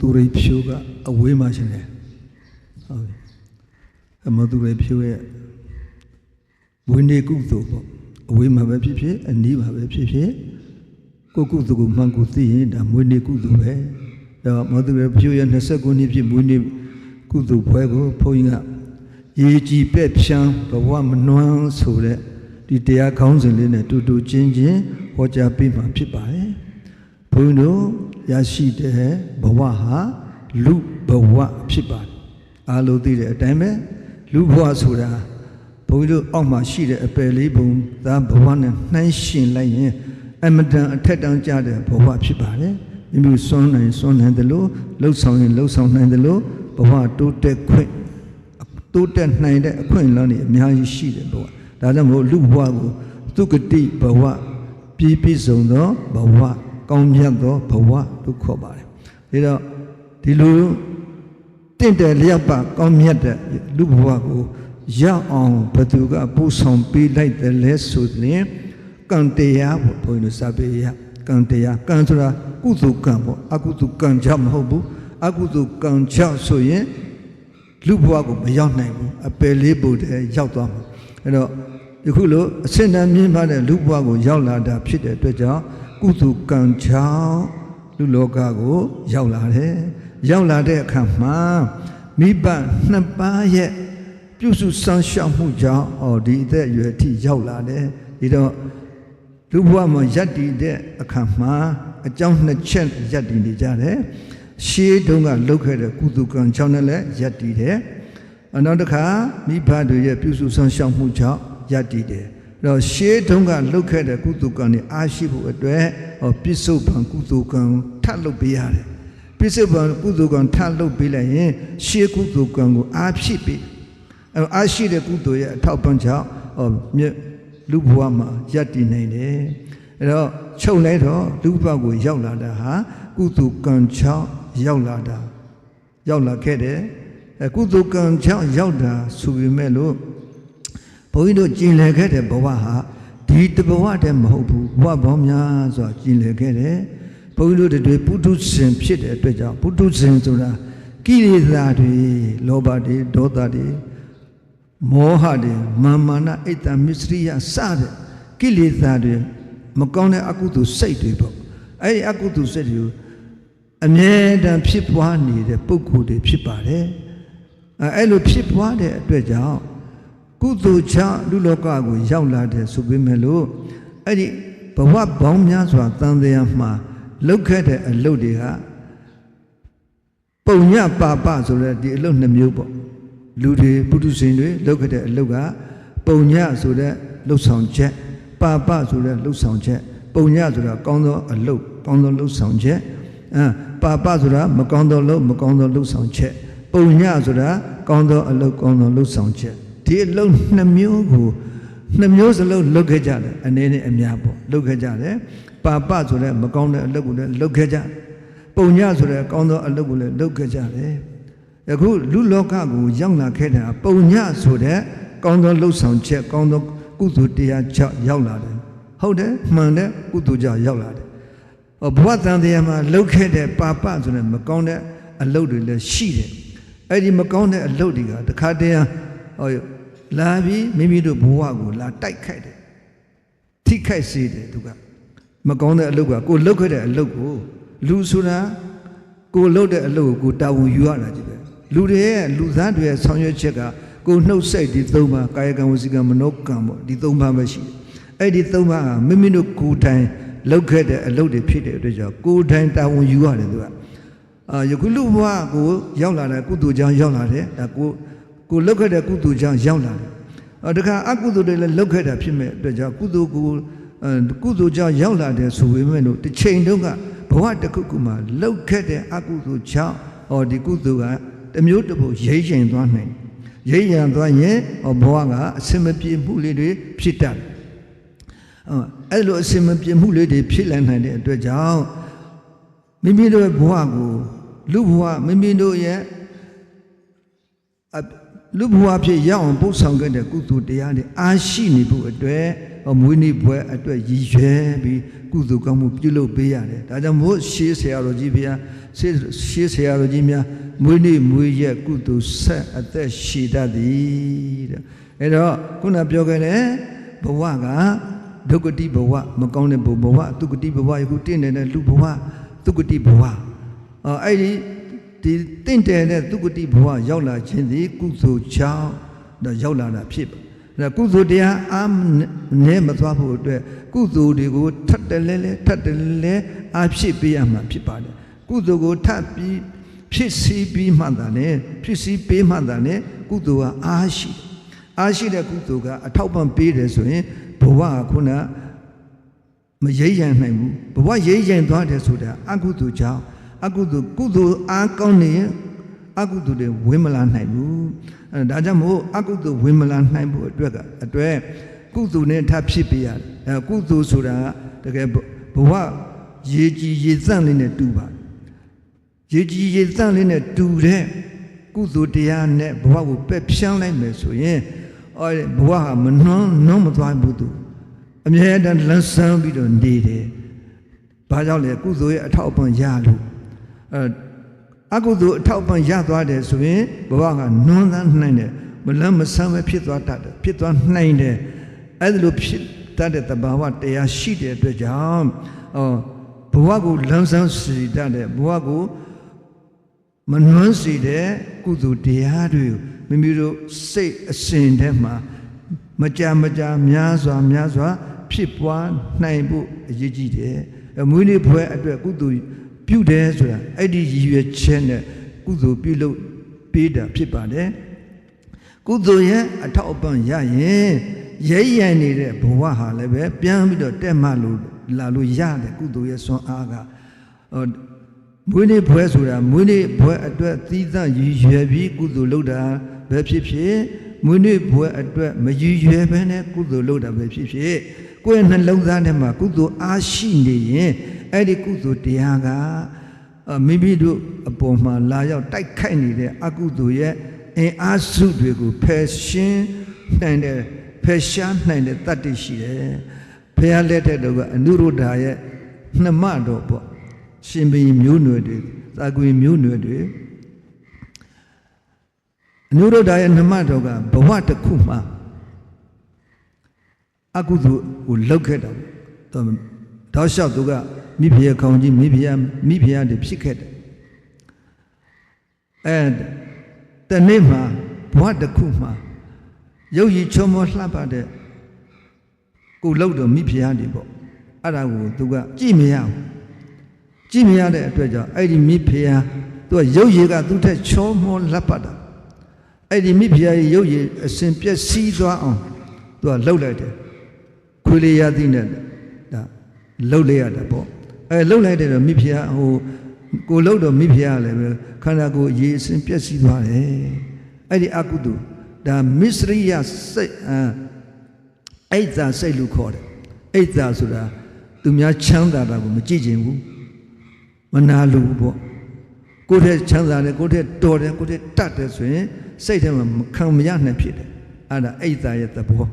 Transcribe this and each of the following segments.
မောသူရမောသူရဖြိုးကအဝေးမှာရှင်တယ်ဟုတ်ပြီအမောသူရဖြိုးရဲ့ဝိနည်းကုသိုလ်ပေါ့အဝေးမှာပဲဖြစ်ဖြစ်အနီးမှာပဲဖြစ်ဖြစ်ကိုယ်ကုသိုလ်ကိုမှန်ကိုသိရင်ဒါမွေးနေ့ကုသိုလ်ပဲဒါမောသူရဖြိုးရဲ့29နှစ်ဖြစ်မွေးနေ့ကုသိုလ်ပွဲကိုဘုန်းကြီးကရေကြည်ပဲ့ဖြန်းဘဝမနှွမ်းဆိုတဲ့ဒီတရားခေါင်းစဉ်လေးနဲ့တူတူချင်းချင်းဟောကြားပေးမှာဖြစ်ပါတယ်ဘုန်းကြီးတို့ ရရှိတဲ့ဘဝဟာလူဘဝဖြစ်ပါတယ်အားလုံးသိတဲ့အတိုင်းပဲလူဘဝဆိုတာဘုန်းကြီးတို့အောက်မှာရှိတဲ့အပယ်လေးပုံသားဘဝနဲ့နှိုင်းယှဉ်လိုက်ရင်အမတန်အထက်တန်းကြတဲ့ဘဝဖြစ်ပါတယ်မိမိစွန့်နိုင်စွန့်နိုင်တယ်လို့လှုပ်ဆောင်ရင်လှုပ်ဆောင်နိုင်တယ်လို့ဘဝတိုးတက်ခွင့်တိုးတက်နိုင်တဲ့အခွင့်အလမ်းတွေအများကြီးရှိတယ်ဘဝဒါကြောင့်မို့လူဘဝကိုသူကတိဘဝပြည့်ပြည့်စုံသောဘဝ ကောင်းမြတ်သောဘဝလို့ခေါ်ပါတယ်။ဒါတော့ဒီလိုတင့်တယ်လျောက်ပါကောင်းမြတ်တဲ့လူဘဝကိုရောက်အောင်ဘသူကပို့ဆောင်ပေးလိုက်တယ်လဲဆိုရင်ကံတရားပေါ့ဘုန်းကြီးတို့စာပေရကံတရားကံဆိုတာကုသိုလ်ကံပေါ့အကုသိုလ်ကံကြောင့်မဟုတ်ဘူးအကုသိုလ်ကံကြောင့်ဆိုရင်လူဘဝကိုမရောက်နိုင်ဘူးအပယ်လေးပုံတည်းရောက်သွားမှာအဲ့တော့ယခုလိုအစင်တန်မြင့်မားတဲ့လူဘဝကိုရောက်လာတာဖြစ်တဲ့အတွက်ကြောင့် ကုသကံချောင်းလူလောကကို ရောက်လာတယ်ရောက်လာတဲ့အခါမှာမိဘနှစ်ပါးရဲ့ပြုစုစောင့်ရှောက်မှုကြောင့်အော်ဒီအသက်အရွယ်အထိရောက်လာတယ်ဒီတော့လူဘဝမှာယက်တည်တဲ့အခါမှာအကြောင်းနှစ်ချက်ယက်တည်နေကြတယ်ရှေးတုန်းကလှုပ်ခဲ့တဲ့ကုသကံချောင်းနဲ့လည်းယက်တည်တယ်အနောက်တစ်ခါမိဘတွေရဲ့ပြုစုဆောင်ရှောက်မှုကြောင့်ယက်တည်တယ်အဲ့ တော့ရှေးတုန်းကလှုပ်ခဲ့တဲ့ကုသကံတွေအားရှိဖို့အတွက်ဟောပြစ္ဆုတ်ပံကုသကံထပ်လုပ်ပေးရတယ်ပြစ္ဆုတ်ပံကုသကံထပ်လုပ်ပေးလိုက်ရင်ရှေးကုသကံကိုအားဖြစ်ပြီးအဲ့တော့အားရှိတဲ့ကုသိုလ်ရဲ့အထောက်ပံ့ကြောင့်ဟောမြတ်လူဘဝမှာယက်တည်နိုင်တယ်အဲ့တော့ချုပ်လိုက်တော့လူဘဝကိုရောက်လာတာဟာကုသကံချောင်းရောက်လာတာရောက်လာခဲ့တယ်အဲကုသကံချောင်းရောက်တာဆိုပေမဲ့လို့ ဘုန်းကြီးတို့ကျင်လည်ခဲ့တဲ့ဘဝဟာဒီတဘဝတည်းမဟုတ်ဘူးဘဝပေါင်းများစွာကျင်လည်ခဲ့တယ်ဘုန်းကြီးတို့တွေပုထုဇဉ်ဖြစ်တဲ့အတွက်ကြောင့်ပုထုဇဉ်ဆိုတာကိလေသာတွေလောဘတွေဒေါသတွေမောဟတွေမာမာနအိတ်တမစ္စရိယစတဲ့ကိလေသာတွေမကောင်းတဲ့အကုသိုလ်စိတ်တွေပေါ့အဲ့ဒီအကုသိုလ်စိတ်တွေကိုအမြဲတမ်းဖြစ်ပွားနေတဲ့ပုံကိုယ်တွေဖြစ်ပါတယ်အဲ့အဲ့လိုဖြစ်ပွားတဲ့အတွက်ကြောင့် ကုသိုလ်ချလူလောကကိုရောက်လာတဲ့ဆိုပေမဲ့လို့အဲ့ဒီဘဝပေါင်းများစွာတန်တရားမှာလောက်ခဲ့တဲ့အလုပ်တွေကပုံညပါပဆိုတဲ့ဒီအလုပ်နှစ်မျိုးပေါ့လူတွေပုထုဇဉ်တွေလုပ်ခဲ့တဲ့အလုပ်ကပုံညဆိုတဲ့လှုပ်ဆောင်ချက်ပါပဆိုတဲ့လှုပ်ဆောင်ချက်ပုံညဆိုတာကောင်းသောအလုပ်ကောင်းသောလှုပ်ဆောင်ချက်အဲပါပဆိုတာမကောင်းသောလှုပ်မကောင်းသောလှုပ်ဆောင်ချက်ပုံညဆိုတာကောင်းသောအလုပ်ကောင်းသောလှုပ်ဆောင်ချက် ဒီအလုပ်နှစ်မျိုးကိုနှစ်မျိုးစလုံးလုပ်ခဲ့ကြတယ်အနေနဲ့အများပေါ့လုပ်ခဲ့ကြတယ်ပါပဆိုတဲ့မကောင်းတဲ့အလုပ်ကိုလည်းလုပ်ခဲ့ကြတယ်ပုံညဆိုတဲ့ကောင်းသောအလုပ်ကိုလည်းလုပ်ခဲ့ကြတယ်။အခုလူလောကကိုရောက်လာခဲ့တာပုံညဆိုတဲ့ကောင်းသောလှုပ်ဆောင်ချက်ကောင်းသောကုသိုလ်တရားကြောင့်ရောက်လာတယ်။ဟုတ်တယ်မှန်တဲ့ကုသိုလ်ကြောင့်ရောက်လာတယ်။ဟောဘဝတန်တရားမှာလုပ်ခဲ့တဲ့ပါပဆိုတဲ့မကောင်းတဲ့အလုပ်တွေလည်းရှိတယ်။အဲ့ဒီမကောင်းတဲ့အလုပ်တွေကတခါတည်းဟော လာပြီးမိမိတို့ဘဝကိုလာတိုက်ခိုက်တယ်။ထိခိုက်စေတယ်သူကမကောင်းတဲ့အလုပ်ကကိုလှုပ်ခဲ့တဲ့အလုပ်ကိုလူဆိုတာကိုလှုပ်တဲ့အလုပ်ကိုကိုတာဝန်ယူရတာကြီးပဲလူတွေရဲ့လူသားတွေရဲ့ဆောင်ရွက်ချက်ကကိုနှုတ်ဆက်ဒီသုံးပါကာယကံဝစီကံမနောကံပေါ့ဒီသုံးပါပဲရှိတယ်အဲ့ဒီသုံးပါကမိမိတို့ကိုယ်တိုင်လှုပ်ခဲ့တဲ့အလုပ်တွေဖြစ်တဲ့အတွက်ကြောင့်ကိုယ်တိုင်တာဝန်ယူရတယ်သူကအာယခုလူဘဝကိုရောက်လာတဲ့ကုသိုလ်ကြောင့်ရောက်လာတယ်ဒါကို ကိုလှုပ်ခဲ့တဲ့ကုသိုလ်ကြောင့်ရောက်လာတယ်အဲတခါအကုသိုလ်တွေလည်းလောက်ခဲ့တာဖြစ်မဲ့အတွက်ကြောင့်ကုသိုလ်ကိုအဲကုသိုလ်ကြောင့်ရောက်လာတယ်ဆိုပေမဲ့လို့တစ်ချိန်တုန်းကဘဝတစ်ခုခုမှာလောက်ခဲ့တဲ့အကုသိုလ်ကြောင့်ဟောဒီကုသိုလ်ကတစ်မျိုးတစ်ပုတ်ရိမ့်ရင်သွားနိုင်ရိမ့်ရင်သွားရင်ဟောဘဝကအစင်မပြေမှုလေးတွေဖြစ်တတ်တယ်အော်အဲ့လိုအစင်မပြေမှုလေးတွေဖြစ်လာနိုင်တဲ့အတွက်ကြောင့်မိမိတို့ရဲ့ဘဝကိုလူဘဝမိမိတို့ရဲ့အပ လူဘဝဖြစ်ရအောင်ပို့ဆောင်ခဲ့တဲ့ကုသိုလ်တရားတွေအားရှိနေဖို့အတွက်မွေးနေ့ပွဲအတွက်ရည်ရွယ်ပြီးကုသိုလ်ကောင်းမှုပြုလုပ်ပေးရတယ်ဒါကြောင့်မို့ရှေးဆရာတော်ကြီးဘုရားရှေးရှေးဆရာတော်ကြီးများမွေးနေ့မွေးရက်ကုသိုလ်ဆက်အသက်ရှည်တတ်သည်တဲ့အဲ့တော့ခုနပြောခဲ့တဲ့ဘဝကဒုက္ကတိဘဝမကောင်းတဲ့ဘဝဒုက္ကတိဘဝယခုတင့်နေတဲ့လူဘဝဒုက္ကတိဘဝအော်အဲ့ဒီ ဒီတင့်တယ်တဲ့ဒုက္ကတိဘဝရောက်လာခြင်းဒီကုသိုလ်ချောင်းတော့ရောက်လာတာဖြစ်ပါဒါကုသိုလ်တရားအာနဲမသွားဖို့အတွက်ကုသိုလ်တွေကိုထပ်တယ်လဲလဲထပ်တယ်လဲအားဖြစ်ပေးရမှာဖြစ်ပါတယ်ကုသိုလ်ကိုထပ်ပြီးဖြစ်စီပြီးမှသာလေဖြစ်စီပေးမှသာလေကုသိုလ်ကအားရှိတယ်အားရှိတဲ့ကုသိုလ်ကအထောက်ပံ့ပေးတယ်ဆိုရင်ဘဝကခုနမရိပ်ရန်နိုင်ဘူးဘဝရိပ်ရန်သွားတယ်ဆိုတာအကုသိုလ်ကြောင့် အကုသိုလ်ကုသိုလ်အားကောင်းနေရင်အကုသိုလ်တွေဝင်မလာနိုင်ဘူးအဲဒါကြောင့်မို့အကုသိုလ်ဝင်မလာနိုင်ဖို့အတွက်ကအတွက်ကုသိုလ်နဲ့ထပ်ဖြစ်ပြရတယ်အဲကုသိုလ်ဆိုတာတကယ်ဘဝရေကြည်ရေစန့်လေးနဲ့တူပါတယ်ရေကြည်ရေစန့်လေးနဲ့တူတဲ့ကုသိုလ်တရားနဲ့ဘဝကိုပက်ဖြန်းလိုက်မယ်ဆိုရင်အော်ဘဝဟာမနှွမ်းနှွမ်းမသွားဘူးသူအမြဲတမ်းလန်းဆန်းပြီးတော့နေတယ်။ဘာကြောင့်လဲကုသိုလ်ရဲ့အထောက်အပံ့ရလို့ အဲအကုသိုလ်အထောက်အပံ့ရသွားတယ်ဆိုရင်ဘဝကနွမ်းသန်းနိုင်တယ်မလန်းမဆန်းပဲဖြစ်သွားတတ်တယ်ဖြစ်သွားနိုင်တယ်အဲ့ဒါလိုဖြစ်တတ်တဲ့တဘာဝတရားရှိတဲ့အတွက်ကြောင့်အော်ဘဝကိုလန်းဆန်းစီတတ်တဲ့ဘဝကိုမနှွမ်းစီတဲ့ကုသိုလ်တရားတွေကိုမိမိတို့စိတ်အစဉ်ထဲမှာမကြာမကြာများစွာများစွာ ဖြစ်ပွားနိုင်ဖို့အရေးကြီးတယ်။မွေးနေ့ပွဲအတွက်ကုသိုလ် ပြုတယ်ဆိုတာအဲ့ဒီရည်ရွယ်ချက်နဲ့ကုသိုလ်ပြုလုပ်ပေးတာဖြစ်ပါတယ်။ကုသိုလ်ရဲ့အထောက်အပံ့ရရင်ရဲရံနေတဲ့ဘဝဟာလည်းပဲပြန်ပြီးတော့တက်မှလို့လာလို့ရတယ်ကုသိုလ်ရဲ့စွမ်းအားကဟိုမွေးနေ့ပွဲဆိုတာမွေးနေ့ပွဲအတွက်သီးသန့်ရည်ရွယ်ပြီးကုသိုလ်လုပ်တာပဲဖြစ်ဖြစ်မွေးနေ့ပွဲအတွက်မရည်ရွယ်ဘဲနဲ့ကုသိုလ်လုပ်တာပဲဖြစ်ဖြစ်ကိုယ့်ရဲ့နှလုံးသားထဲမှာကုသိုလ်အားရှိနေရင် အဲ့ဒီကုသိုလ်တရားကမိမိတို့အပေါ်မှာလာရောက်တိုက်ခိုက်နေတဲ့အကုသိုလ်ရဲ့အင်အားစုတွေကိုဖယ်ရှင်းနိုင်တဲ့ဖယ်ရှားနိုင်တဲ့တတ္တိရှိတယ်။ဘုရားလက်ထက်တော့ကအနုရုဒ္ဓရဲ့နှမတော်ပေါ့ရှင်ဘီမျိုးနွယ်တွေသာကွေမျိုးနွယ်တွေအနုရုဒ္ဓရဲ့နှမတော်ကဘဝတစ်ခုမှာအကုသိုလ်ကိုလောက်ခဲ့တာတော့တောက်လျှောက်သူက မိဖုရားခေါင်းကြီးမိဖုရားမိဖုရားတွေဖြစ်ခဲ့တယ်အဲတနေ့မှာဘဝတစ်ခုမှာရုပ်ရည်ချုံမလှပတဲ့ကိုလောက်တော့မိဖုရားတွေပေါ့အဲ့ဒါကိုသူကကြည့်မရဘူးကြည့်မရတဲ့အတွက်ကြောင့်အဲ့ဒီမိဖုရားသူကရုပ်ရည်ကသူ့ထက်ချောမောလှပတာအဲ့ဒီမိဖုရားရဲ့ရုပ်ရည်အစဉ်ပြည့်စည်သွားအောင်သူကလှုပ်လိုက်တယ်ခွေးလေးရသည်နဲ့ဒါလှုပ်လိုက်ရတာပေါ့ အဲလှုပ်လိုက်တဲ့တော့မိဖုရားဟိုကိုလှုပ်တော့မိဖုရားလည်းပဲခန္ဓာကိုယ်အရေးအစဉ်ပြည့်စည်သွားတယ်အဲ့ဒီအကုသိုလ်ဒါမစ္စရိယစိတ်အဲအိတ်သာစိတ်လို့ခေါ်တယ်အိတ်သာဆိုတာသူများချမ်းသာတာကိုမကြည့်ကျင်ဘူးမနာလိုဘူးပေါ့ကိုယ်တည်းချမ်းသာတယ်ကိုယ်တည်းတော်တယ်ကိုယ်တည်းတတ်တယ်ဆိုရင်စိတ်ထဲမှာမခံမရနိုင်ဖြစ်တယ်အဲ့ဒါအိတ်သာရဲ့သဘော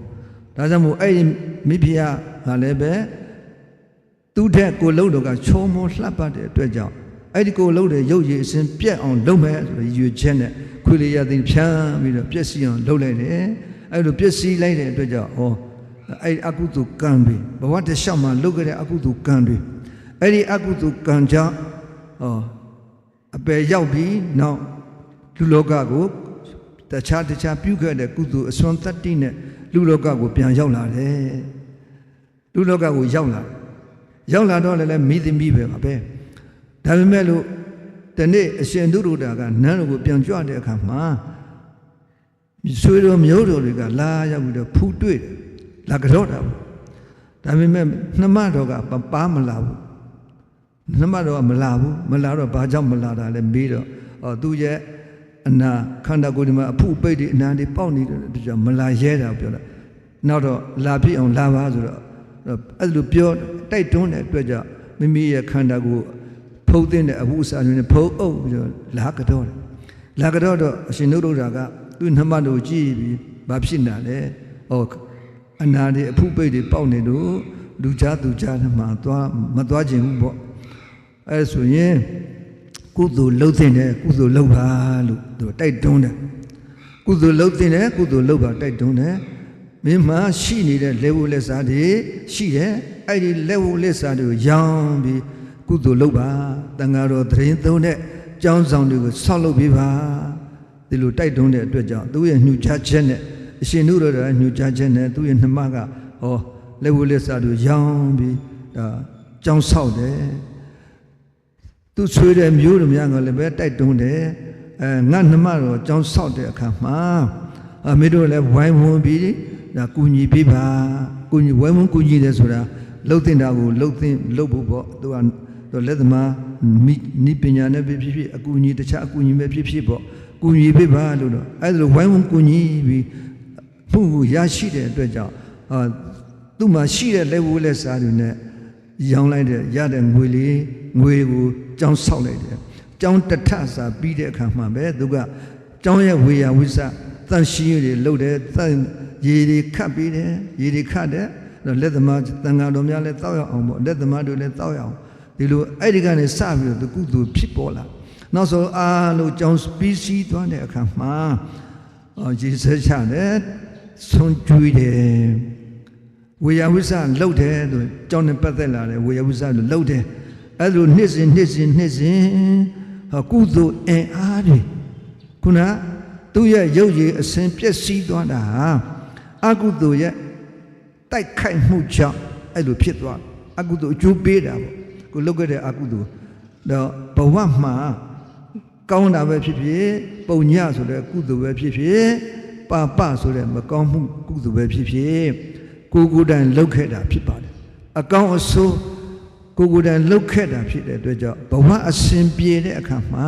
ဒါကြောင့်မို့အဲ့ဒီမိဖုရားကလည်းပဲ သူ့ထက်ကိုလုံးတော်ကချုံမောလှပတဲ့အတွက်ကြောင့်အဲ့ဒီကိုလုံးတဲ့ရုပ်ရည်အစဉ်ပြက်အောင်လုပ်မယ်ဆိုရည်ရွယ်ချက်နဲ့ခွေလေးရသိဖြန်းပြီးတော့ပြက်စီအောင်လုပ်လိုက်တယ်အဲ့လိုပြက်စီလိုက်တဲ့အတွက်ကြောင့်ဟောအဲ့ဒီအကုသိုလ်ကံတွေဘဝတစ်လျှောက်မှာလုပ်ခဲ့တဲ့အကုသိုလ်ကံတွေအဲ့ဒီအကုသိုလ်ကံကြောင့်ဟောအပယ်ရောက်ပြီးနောက်လူလောကကိုတခြားတခြားပြုခဲ့တဲ့ကုသိုလ်အစွမ်းတတ္တိနဲ့လူလောကကိုပြန်ရောက်လာတယ်လူလောကကိုရောက်လာ ရောက်လာတော့လည်းမိသမီးပဲပါပဲဒါပေမဲ့လို့တနေ့အရှင်သူရတာကနန်းတော်ကိုပြန်ကြွတဲ့အခါမှာဆွေတော်မျိုးတော်တွေကလာရောက်ပြီးတော့ဖူးတွေ့တယ်လာကြော့တာဘူးဒါပေမဲ့နှမတော်ကပါမလာဘူးနှမတော်ကမလာဘူးမလာတော့ဘာကြောင့်မလာတာလဲမေးတော့အော်သူရဲ့အနာခန္ဓာကိုယ်ဒီမှာအဖုပိတ်ဒီအနာဒီပေါက်နေတဲ့အတွက်ကြောင့်မလာရဲတာပြောတာနောက်တော့လာပြည့်အောင်လာပါဆိုတော့ အဲ့လိုပြောတိုက်တွန်းတဲ့အတွက်ကြောင့်မိမိရဲ့ခန္ဓာကိုယ်ဖုတ်တဲ့အဝုစာတွေနဲ့ဖုတ်အုပ်ပြီးတော့လာကတော့တယ်လာကတော့တော့အရှင်နုဒ္ဒရာကသူနှမတို့ကြည့်ပြီးဘာဖြစ်နေလဲဟောအနာတွေအဖုပိတ်တွေပေါက်နေလို့လူကြားသူကြားနှမှာသွားမသွားခြင်းဘူးပေါ့အဲဆိုရင်ကုသိုလ်လုပ်တဲ့တယ်ကုသိုလ်လုပ်ပါလို့သူတိုက်တွန်းတယ်ကုသိုလ်လုပ်တဲ့တယ်ကုသိုလ်လုပ်ပါတိုက်တွန်းတယ် မင်းမရှိနေတဲ့လက်ဝလက်စားတွေရှိတယ်အဲ့ဒီလက်ဝလက်စားတွေကိုရောင်းပြီးကုသိုလ်လုပ်ပါတန်ဃာတော်သရင်သုံးတဲ့ကျောင်းဆောင်တွေကိုဆောက်လုပ်ပေးပါဒီလိုတိုက်တွန်းတဲ့အတွက်ကြောင့်သူရဲ့ညှူချချက်နဲ့အရှင်တို့တော်ညှူချချက်နဲ့သူရဲ့နှမကဟောလက်ဝလက်စားတွေရောင်းပြီးဒါကျောင်းဆောက်တယ်သူဆွေတဲ့မျိုးတို့များကလည်းပဲတိုက်တွန်းတယ်အဲငါနှမတော်ကြောင်းဆောက်တဲ့အခါမှာအမေတို့လည်းဝိုင်းဝန်းပြီး ဒါကူညီပေးပါကူညီဝိုင်းဝန်းကူညီတယ်ဆိုတာလှုပ်တင်တာကိုလှုပ်တင်လှုပ်ဖို့ပေါ့သူကသူလက်သမားမိနိပညာနဲ့ဖြစ်ဖြစ်အကူအညီတခြားအကူအညီပဲဖြစ်ဖြစ်ပေါ့ကူညီပေးပါလို့တော့အဲဒါလိုဝိုင်းဝန်းကူညီပြီးမှုကိုရရှိတဲ့အတွက်ကြောင့်အာသူ့မှာရှိတဲ့လက်ဝိုးလက်စားတွေနဲ့ရောင်းလိုက်တဲ့ရတဲ့ငွေလေးငွေကိုကြောင်းဆောက်လိုက်တယ်။ကြောင်းတထစာပြီးတဲ့အခါမှာပဲသူကကြောင်းရဲ့ဝေယဝိသတန်ရှင်းရည်လှုပ်တယ်တန် ရေတွေခတ်ပြီးတယ်ရေတွေခတ်တယ်အဲ့လက်သမားတန်ဃာတော်များလည်းတောက်ရအောင်ပေါ့လက်သမားတို့လည်းတောက်ရအောင်ဒီလိုအဲ့ဒီကနေစပြီးတော့ကုသိုလ်ဖြစ်ပေါ်လာနောက်ဆိုအားလို့ကြောင်းပြီးစီးသွားတဲ့အခါမှာအော်ရေစက်ချတယ်ဆုံးကျွေးတယ်ဝေယဝိဆလှုပ်တယ်လို့ကြောင်းနဲ့ပတ်သက်လာတယ်ဝေယဝိဆလို့လှုပ်တယ်အဲ့လိုနှစ်စဉ်နှစ်စဉ်နှစ်စဉ်ဟောကုသိုလ်အင်အားတွေခုနသူ့ရဲ့ရုပ်ရည်အစဉ်ပျက်စီးသွားတာဟာ အကုသိုလ်ရဲ့တိုက်ခိုက်မှုကြောင့်အဲ့လိုဖြစ်သွားအကုသိုလ်အကျိုးပေးတာပေါ့ကိုလှုပ်ခဲ့တဲ့အကုသိုလ်တော့ဘဝမှာကောင်းတာပဲဖြစ်ဖြစ်ပုံညဆိုတဲ့ကုသိုလ်ပဲဖြစ်ဖြစ်ပါပဆိုတဲ့မကောင်းမှုကုသိုလ်ပဲဖြစ်ဖြစ်ကိုယ်ကိုယ်တိုင်လှုပ်ခဲ့တာဖြစ်ပါတယ်အကောင်းအဆိုးကိုယ်ကိုယ်တိုင်လှုပ်ခဲ့တာဖြစ်တဲ့အတွက်ကြောင့်ဘဝအစဉ်ပြေတဲ့အခါမှာ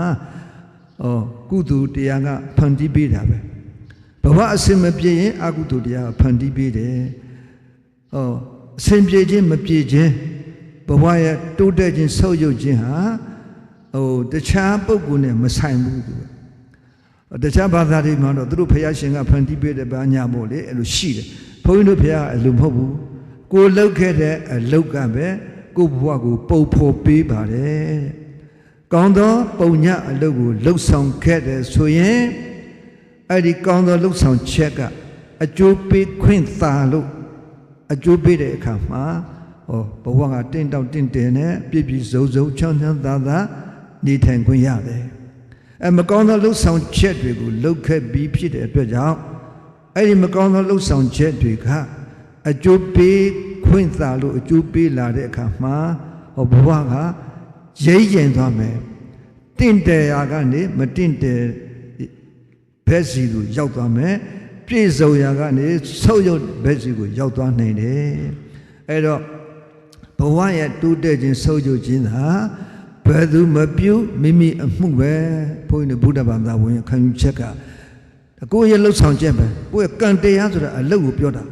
ဩကုသိုလ်တရားကဖန်တီးပေးတာပဲ ဘဝအစဉ်မပြေရင်အကုသိုလ်တရားကဖန်တီးပေးတယ်ဩအစဉ်ပြေခြင်းမပြေခြင်းဘဝရဲ့တိုးတက်ခြင်းဆုပ်ယုပ်ခြင်းဟာဟိုတခြားပုဂ္ဂိုလ်နဲ့မဆိုင်ဘူးသူကတခြားဘာသာတွေမှာတော့သူတို့ဖယားရှင်ကဖန်တီးပေးတဲ့ဘာညာမို့လေအဲ့လိုရှိတယ်ဘုန်းကြီးတို့ဖယားအဲ့လိုမဟုတ်ဘူးကိုလှုပ်ခဲ့တဲ့အလုတ်ကပဲကိုဘဝကိုပုံဖော်ပေးပါတယ်တဲ့ကောင်းသောပုံညအလုတ်ကိုလှုပ်ဆောင်ခဲ့တယ်ဆိုရင် အဲ့ဒီကောင်းသောလှုပ်ဆောင်ချက်ကအကျိုးပေးခွင့်သာလို့အကျိုးပေးတဲ့အခါမှာဟောဘဝကတင့်တောက်တင့်တယ်နဲ့ပြည့်ပြည့်စုံစုံချမ်းချမ်းသာသာနေထိုင်ခွင့်ရတယ်အဲမကောင်းသောလှုပ်ဆောင်ချက်တွေကိုလှုပ်ခဲ့ပြီးဖြစ်တဲ့အတွက်ကြောင့်အဲ့ဒီမကောင်းသောလှုပ်ဆောင်ချက်တွေကအကျိုးပေးခွင့်သာလို့အကျိုးပေးလာတဲ့အခါမှာဟောဘဝကရိမ့်ရင်သွားမယ်တင့်တယ်ရာကနေမတင့်တယ် ဘက်စီကိုရောက်သွားမယ်ပြည့်စုံရာကနေဆုပ်ယုပ်ဘက်စီကိုရောက်သွားနိုင်တယ်အဲ့တော့ဘဝရဲ့တိုးတက်ခြင်းဆုပ်ယုပ်ခြင်းသာဘယ်သူမပြုမိမိအမှုပဲဘုန်းကြီးတို့ဗုဒ္ဓဘာသာဝင်ခံယူချက်ကကိုယ့်ရဲ့လှုပ်ဆောင်ချက်ပဲကိုယ့်ရဲ့ကံတရားဆိုတာအလုပ်ကိုပြောတာ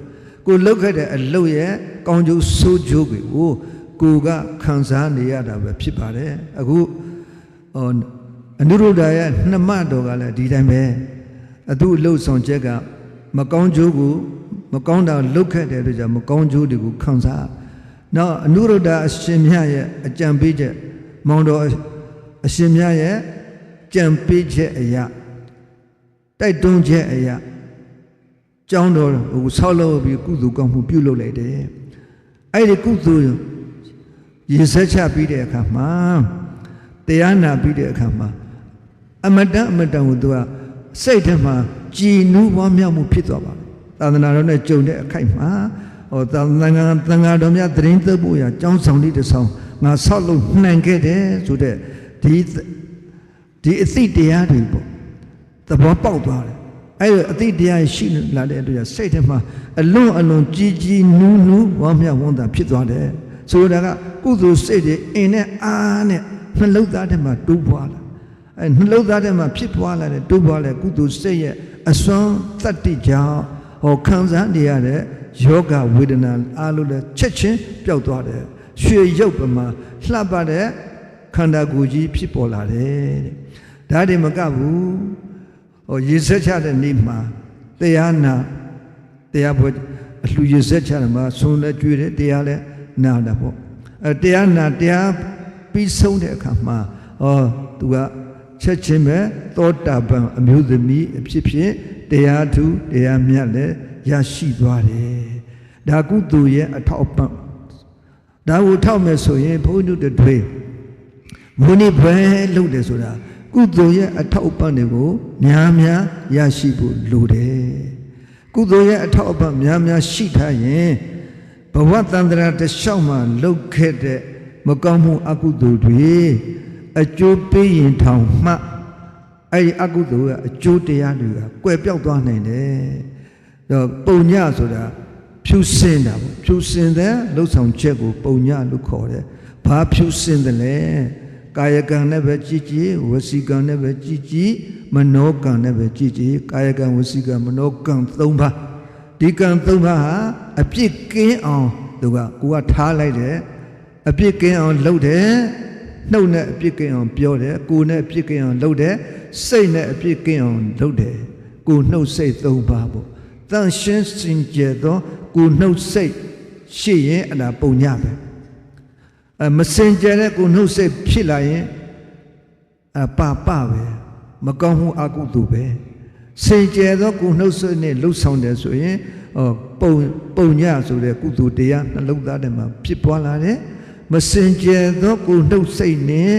ကိုယ်လှုပ်ခဲ့တဲ့အလုပ်ရဲ့ကောင်းကျိုးဆိုးကျိုးတွေကိုကိုယ်ကခံစားနေရတာပဲဖြစ်ပါတယ်အခုဟောအနုရုဒ္ဓရဲ့နှမတော်ကလည်းဒီတိုင်းပဲ အသူအလှုပ်ဆောင်ချက်ကမကောင်းကျိုးကိုမကောင်းတာလှုပ်ခဲ့တဲ့အတွက်ကြောင့်မကောင်းကျိုးတွေကိုခံစားနောက်အနုရုဒ္ဓအရှင်မြတ်ရဲ့အကြံပေးချက်မောင်တော်အရှင်မြတ်ရဲ့ကြံပေးချက်အရာတိုက်တွန်းချက်အရာကျောင်းတော်ဟိုဆောက်လုပ်ပြီးကုသိုလ်ကောင်းမှုပြုလုပ်လိုက်တယ်အဲ့ဒီကုသိုလ်ရေဆက်ချပြီးတဲ့အခါမှာတရားနာပြီးတဲ့အခါမှာအမတန်အမတန်ကိုသူက စိတ်ထဲမှာကြည်နူးဝမ်းမြောက်မှုဖြစ်သွားပါသာသနာတော်နဲ့ကြုံတဲ့အခိုက်မှာဟောသာသနာ့သံဃာတော်များသရင်သက်ဖို့ရကျောင်းဆောင်လေးတစ်ဆောင်ငါဆောက်လို့နှံခဲ့တယ်ဆိုတဲ့ဒီဒီအသိတရားတွေပေါ့သဘောပေါက်သွားတယ်အဲ့ဒီအသိတရားရှိလာတဲ့အတွက်ကြောင့်စိတ်ထဲမှာအလွန်အလွန်ကြည်ကြည်နူးနူးဝမ်းမြောက်ဝမ်းသာဖြစ်သွားတယ်ဆိုတာကကုသိုလ်စိတ်တွေအင်းနဲ့အားနဲ့နှလုံးသားထဲမှာတိုးပွားလာ အဲနှလုံးသားထဲမှာဖြစ်ပွားလာတဲ့တိုးပွားလာတဲ့ကုသိုလ်စိတ်ရဲ့အစွမ်းသတ္တိကြောင့်ဟောခံစားနေရတဲ့ယောဂဝေဒနာအားလုံးလည်းချက်ချင်းပျောက်သွားတယ်ရွှေရုပ်ပမာလှပတဲ့ခန္ဓာကိုယ်ကြီးဖြစ်ပေါ်လာတယ်တဲ့ဒါတွေမကဘူးဟောရေဆက်ချတဲ့နေ့မှာတရားနာတရားပွဲအလှရေဆက်ချတယ်မှာဆုံးလဲကျွေးတယ်တရားလဲနာတာပေါ့အဲတရားနာတရားပြီးဆုံးတဲ့အခါမှာဟောသူက ချက်ချင်းပဲသောတာပန်အမျိုးသမီးအဖြစ်ဖြစ်တရားထုတရားမြတ်လည်းရရှိသွားတယ်ဒါကုသိုလ်ရဲ့အထောက်အပံ့ဒါကိုထောက်မယ်ဆိုရင်ဘုန်းကြီးတို့တွေမုနိဘဲလုပ်တယ်ဆိုတာကုသိုလ်ရဲ့အထောက်အပံ့တွေကိုများများရရှိဖို့လိုတယ်ကုသိုလ်ရဲ့အထောက်အပံ့များများရှိထားရင်ဘဝတန္တရာတစ်လျှောက်မှာလှုပ်ခဲ့တဲ့မကောင်းမှုအကုသိုလ်တွေ အကျိုးပေးရင်ထောင်မှအဲ့ဒီအကုသိုလ်ကအကျိုးတရားတွေကကွယ်ပြောက်သွားနိုင်တယ်။တော့ပုံညဆိုတာဖြူစင်တာပေါ့ဖြူစင်တဲ့လှုပ်ဆောင်ချက်ကိုပုံညလို့ခေါ်တယ်။ဘာဖြူစင်တယ်လဲ။ကာယကံနဲ့ပဲကြည်ကြည်ဝစီကံနဲ့ပဲကြည်ကြည်မနောကံနဲ့ပဲကြည်ကြည်ကာယကံဝစီကံမနောကံ၃ပါးဒီကံ၃ပါးဟာအပြစ်ကင်းအောင်သူကကိုကထားလိုက်တယ်အပြစ်ကင်းအောင်လုပ်တယ် နှုတ်နဲ့အပြစ်ကင်းအောင်ပြောတယ်ကိုယ်နဲ့အပြစ်ကင်းအောင်လုပ်တယ်စိတ်နဲ့အပြစ်ကင်းအောင်လုပ်တယ်ကိုယ်နှုတ်စိတ်၃ပါးပေါ့တန်ရှင်းစင်ကြယ်သောကိုယ်နှုတ်စိတ်ရှိရင်အဲ့ဒါပုံညပဲအမစင်ကြယ်တဲ့ကိုယ်နှုတ်စိတ်ဖြစ်လာရင်အပါပပဲမကောင်းမှုအကုသိုလ်ပဲစင်ကြယ်သောကိုယ်နှုတ်စိတ်နဲ့လှုပ်ဆောင်တယ်ဆိုရင်ဟောပုံပုံညဆိုတဲ့ကုသိုလ်တရားနှလုံးသားထဲမှာဖြစ်ပွားလာတယ် မစင်ကြယ်သောကိုယ်နှုတ်စိတ်နဲ့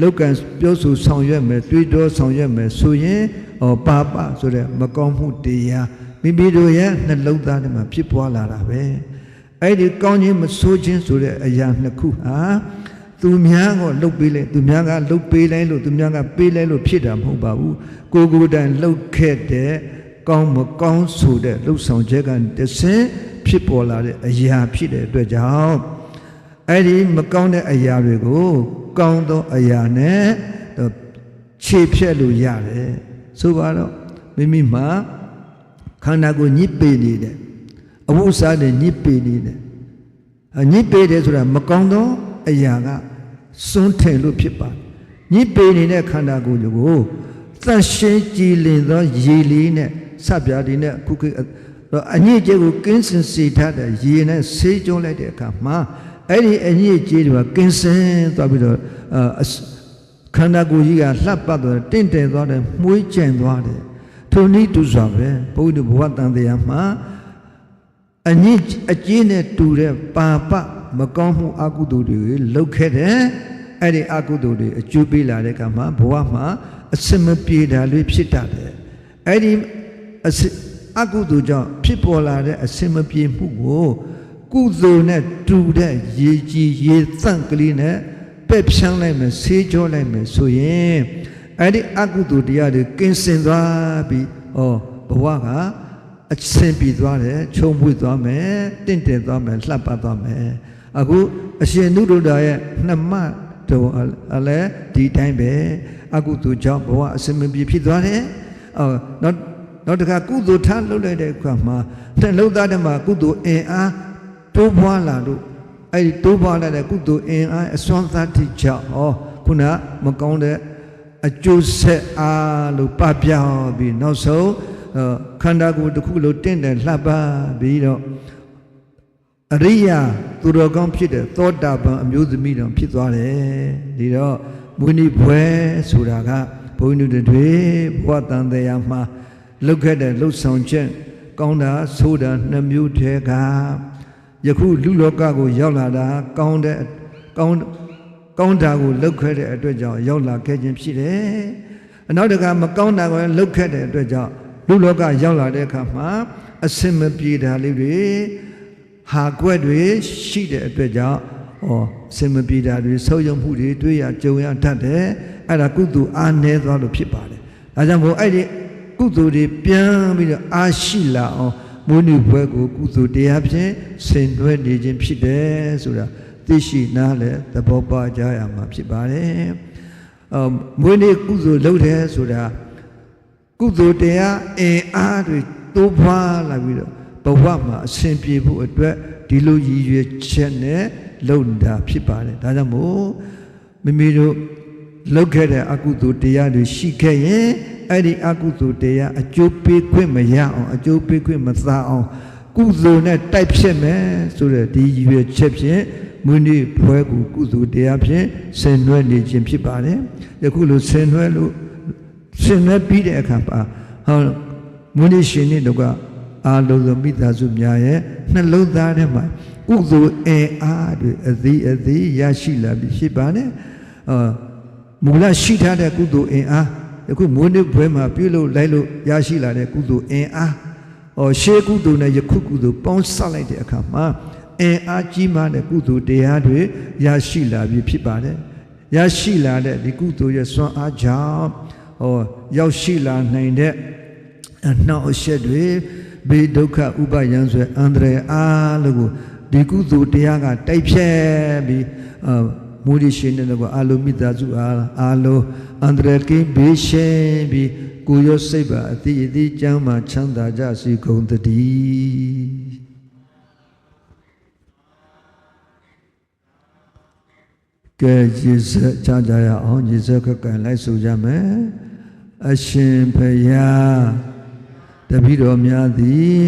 လောက်ကံပြောဆိုဆောင်ရွက်မယ်တွေးတောဆောင်ရွက်မယ်ဆိုရင်ဟောပါပဆိုတဲ့မကောင်းမှုတရားမိမိတို့ရဲ့နှလုံးသားထဲမှာဖြစ်ပွားလာတာပဲအဲ့ဒီကောင်းခြင်းမဆိုးခြင်းဆိုတဲ့အရာနှစ်ခုဟာသူများကလှုပ်ပေးလိုက်သူများကလှုပ်ပေးလိုက်လို့သူများကပေးလိုက်လို့ဖြစ်တာမဟုတ်ပါဘူးကိုကိုယ်တိုင်လှုပ်ခဲ့တဲ့ကောင်းမကောင်းဆိုတဲ့လှုပ်ဆောင်ချက်ကတဆင်းဖြစ်ပေါ်လာတဲ့အရာဖြစ်တဲ့အတွက်ကြောင့် အဲ့ဒီမကောင်းတဲ့အရာတွေကိုကောင်းသောအရာနဲ့ခြေဖြတ်လို့ရတယ်ဆိုပါတော့မိမိမှာခန္ဓာကိုယ်ညစ်ပေနေတယ်အဝိစာနဲ့ညစ်ပေနေတယ်အညစ်ပေတယ်ဆိုတာမကောင်းသောအရာကစွန့်ထင်လို့ဖြစ်ပါညစ်ပေနေတဲ့ခန္ဓာကိုယ်ကိုသန့်ရှင်းကြည်လင်သောရေလေးနဲ့စပြားဒီနဲ့ခုခေတ်တော့အညစ်အကြေးကိုကင်းစင်စေထားတဲ့ရေနဲ့ဆေးကျုံးလိုက်တဲ့အခါမှာ အဲ့ဒီအညစ်အကြေးတွေကကင်းစင်သွားပြီးတော့အာခန္ဓာကိုယ်ကြီးကလှပ်ပတ်သွားတယ်တင့်တယ်သွားတယ်မှုေးကျင်သွားတယ်ထိုနည်းတူစွာပဲဘုရားဘဝတန်တရားမှာအညစ်အကြေးနဲ့တူတဲ့ပါပမကောင်းမှုအကုသိုလ်တွေလုပ်ခဲ့တယ်အဲ့ဒီအကုသိုလ်တွေအကျိုးပေးလာတဲ့အခါမှာဘဝမှာအစမပြေတာလေးဖြစ်တတ်တယ်အဲ့ဒီအကုသိုလ်ကြောင့်ဖြစ်ပေါ်လာတဲ့အစမပြေမှုကို ကုသိုလ်နဲ့တူတဲ့ရေကြီးရေသန့်ကလေးနဲ့ပက်ဖြန်းလိုက်မယ်ဆေးကြောလိုက်မယ်ဆိုရင်အဲ့ဒီအကုသိုလ်တရားတွေကင်းစင်သွားပြီးဩဘဝကအစင်ပြီးသွားတယ်ခြုံပွေသွားမယ်တင့်တယ်သွားမယ်လှပ်ပတ်သွားမယ်အခုအရှင်နုဒ္ဒရာရဲ့နှမတော်အလဲဒီတိုင်းပဲအကုသိုလ်ကြောင့်ဘဝအစင်မပြေဖြစ်သွားတယ်အော်နောက်နောက်တစ်ခါကုသိုလ်ထားလုပ်လိုက်တဲ့အခါမှာနှလုံးသားထဲမှာကုသိုလ်အင်အား တိုးပွားလာလို့အဲ့ဒီတိုးပွားလာတဲ့ကုသိုလ်အင်အားအစွမ်းသတ္တိကြောင့်ဩခုနမကောင်းတဲ့အကျိုးဆက်အားလို့ပပြောင်းပြီးနောက်ဆုံးခန္ဓာကိုယ်တစ်ခုလို့တင့်တယ်လှပ်ပါပြီးတော့အရိယာသူတော်ကောင်းဖြစ်တဲ့သောတာပန်အမျိုးသမီးတော်ဖြစ်သွားတယ်ဒီတော့မုဏိဘွယ်ဆိုတာကဘုန်းကြီးတွေဘဝတန်တရားမှာလုတ်ခဲ့တဲ့လှုပ်ဆောင်ချက်ကောင်းတာဆိုးတာနှစ်မျိုးတည်းက ယခုလူလောကကိုရောက်လာတာကောင်းတဲ့ကောင်းကောင်းတာကိုလုတ်ခဲ့တဲ့အတွက်ကြောင့်ရောက်လာခဲ့ခြင်းဖြစ်တယ်အနောက်တကမကောင်းတာကိုလုတ်ခဲ့တဲ့အတွက်ကြောင့်လူလောကရောက်လာတဲ့အခါမှာအစင်မပြေတာလေးတွေဟာကွက်တွေရှိတဲ့အတွက်ကြောင့်ဟောစင်မပြေတာတွေဆုပ်ယုံမှုတွေတွေ့ရကြုံရတတ်တယ်အဲ့ဒါကုသိုလ်အားနည်းသွားလို့ဖြစ်ပါတယ်ဒါကြောင့်မို့အဲ့ဒီကုသိုလ်တွေပြန်ပြီးတော့အားရှိလာအောင် မုန်းဘွဲကိုကုသိုလ်တရားဖြင့်ဆင်နွှဲနေခြင်းဖြစ်တယ်ဆိုတာသိရှိနားလဲသဘောပေါက်ကြရမှာဖြစ်ပါတယ်အမွေးနေ့ကုသိုလ်လုပ်တယ်ဆိုတာကုသိုလ်တရားအင်အားတွေတိုးပွားလာပြီးတော့ဘဝမှာအစဉ်ပြေဖို့အတွက်ဒီလိုရည်ရွယ်ချက်နဲ့လုပ်တာဖြစ်ပါတယ်ဒါကြောင့်မို့မိမိတို့လုပ်ခဲ့တဲ့အကုသိုလ်တရားတွေရှိခဲ့ရင် အဲ့ဒီအကုသိုလ်တရားအကျိုးပေးခွင့်မရအောင်အကျိုးပေးခွင့်မသာအောင်ကုသိုလ်နဲ့တိုက်ဖြစ်မယ်ဆိုတဲ့ဒီရည်ရွယ်ချက်ဖြင့်မွေးနေ့ပွဲကိုကုသိုလ်တရားဖြင့်ဆင်နွှဲနေခြင်းဖြစ်ပါတယ်ယခုလိုဆင်နွှဲလို့ဆင်နွှဲပြီးတဲ့အခါပါဟောမွေးနေ့ရှင်နေ့တော့ကအာလုံးစုံမိသားစုများရဲ့နှလုံးသားထဲမှာကုသိုလ်အင်အားတွေအသည်အသည်ရရှိလာပြီဖြစ်ပါတယ်အာမူလရှိထားတဲ့ကုသိုလ်အင်အား ယခုမွေးနေ့ပွဲမှာပြုလုပ်လိုက်လို့ရရှိလာတဲ့ကုသိုလ်အင်အားဟောရှေးကုသိုလ်နဲ့ယခုကုသိုလ်ပေါင်းစပ်လိုက်တဲ့အခါမှာအင်အားကြီးမားတဲ့ကုသိုလ်တရားတွေရရှိလာပြီဖြစ်ပါတယ်ရရှိလာတဲ့ဒီကုသိုလ်ရဲ့စွမ်းအားကြောင့်ဟောရောက်ရှိလာနိုင်တဲ့အနှောက်အယှက်တွေဘေးဒုက္ခဥပယံဆွဲအန္တရာယ်အားလို့ကိုဒီကုသိုလ်တရားကတိုက်ဖြတ်ပြီးအာမူရီရှင်တဲ့ကောအာလိုမိသားစုအားအာလို အန္တရာယ်ကင်းဘေးရှင်းပြီးကိုယ်ရောစိတ်ပါအတိအသီးကျမ်းမှာချမ်းသာကြစီကုန်တည်းကဲရေစက်ချကြရအောင်ရေစက်ကကန်လိုက်ဆိုကြမယ်အရှင်ဖယားတပည့်တော်များသည်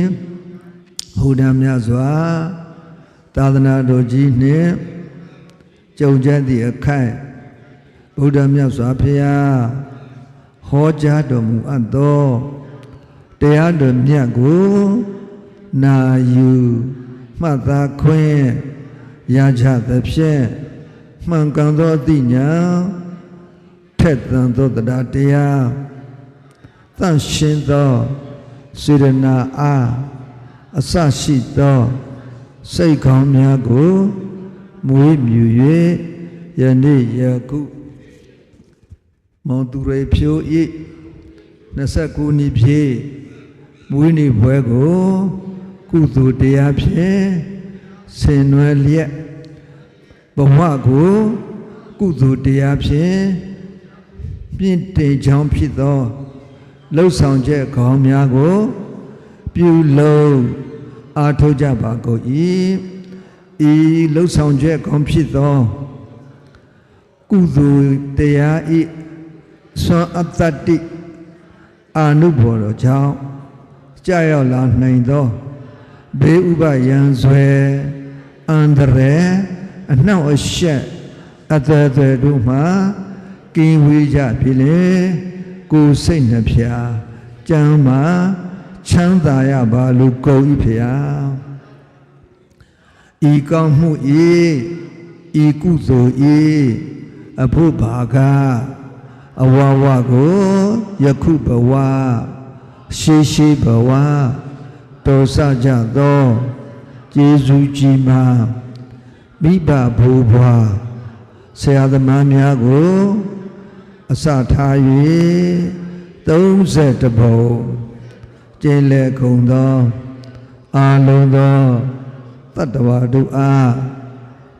ဟူဒံမြတ်စွာသာသနာတော်ကြီးနှင့်ကြုံကြသည့်အခိုက် ဗုဒ္ဓမြတ်စွာဘုရားဟောကြားတော်မူအပ်သောတရားတော်မြတ်ကိုနာယူမှတ်သားခွင့်ရကြသဖြင့်မှန်ကန်သောအသိဉာဏ်ထက်သန်သောတရားတရားသန့်ရှင်းသောစေရနာအားအစရှိသောစိတ်ကောင်းများကိုမွေးမြူ၍ယနေ့ယခု မောင်သူရိဖြိုးဤ29နှစ်ပြည့်မွေးနေ့ပွဲကိုကုသိုလ်တရားဖြင့်ဆင်နွယ်လျက်ဘဝကိုကုသိုလ်တရားဖြင့်ပြင့်တင်ချောင်းဖြစ်သောလှုပ်ဆောင်ချက်ခေါင်းများကို ပြုလုံးအားထုတ်ကြပါကုန်၏ဤလှုပ်ဆောင်ချက်ခေါင်းဖြစ်သော ကုသိုလ်တရား ဤသွန်အတ္တတိအာနုဘော်တော်ကြောင့်ကြာရောက်လာနိုင်သောဘေးဥပယံဆွဲအန္တရာယ်အနှောက်အယှက်အသက်အသည်တို့မှာကင်းဝေးကြပြီလေကိုယ်စိတ်နှဖျားကြမ်းမှာချမ်းသာရပါလို့ကုန်ဤဖျားဤကောင်းမှုဤဤကုသိုလ်ဤအဖို့ဘာက အဝဝကိုယခုဘဝရှိရှိဘဝတော်စကြသောကျေးဇူးကြီးမှာမိဘဘူဘွားဆရာသမားများကိုအစထား၍30ဘုံကျင်းလေခုံသောအာလုံးသောတတ္တဝါတို့အား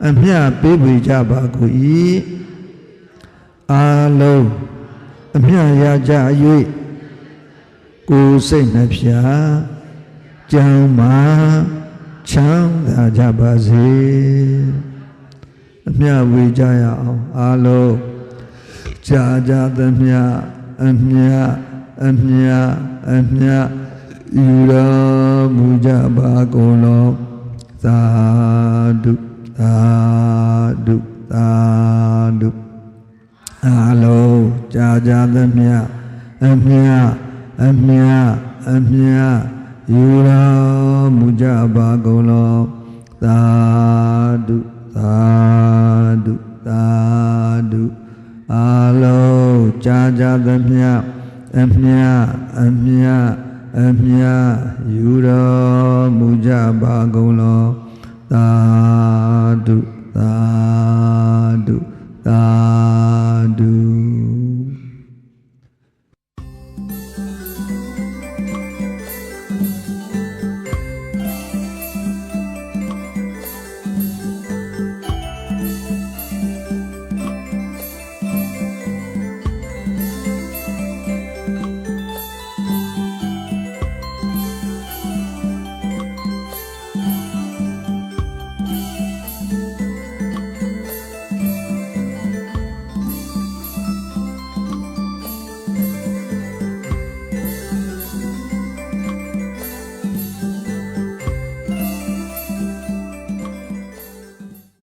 အမျှပေးဝေကြပါကုန်၏ အာလုံးအမျှရကြ၍ကိုယ်စိတ်နှဖျားကြမ်းမာချမ်းသာကြပါစေအမျှဝေကြရအောင်အာလုံးကြာကြသမျှအမျှအမျှအမျှယူတော်မူကြပါကုန်လောသာဓုသာဓုသာဓု အာလုံးကြာကြသမျှအမျှအမျှအမျှယူတော်မူကြပါကုန်လောသာဓုသာဓုသာဓုအာလုံးကြာကြသမျှအမျှအမျှအမျှယူတော်မူကြပါကုန်လောသာဓုသာဓုသာဓု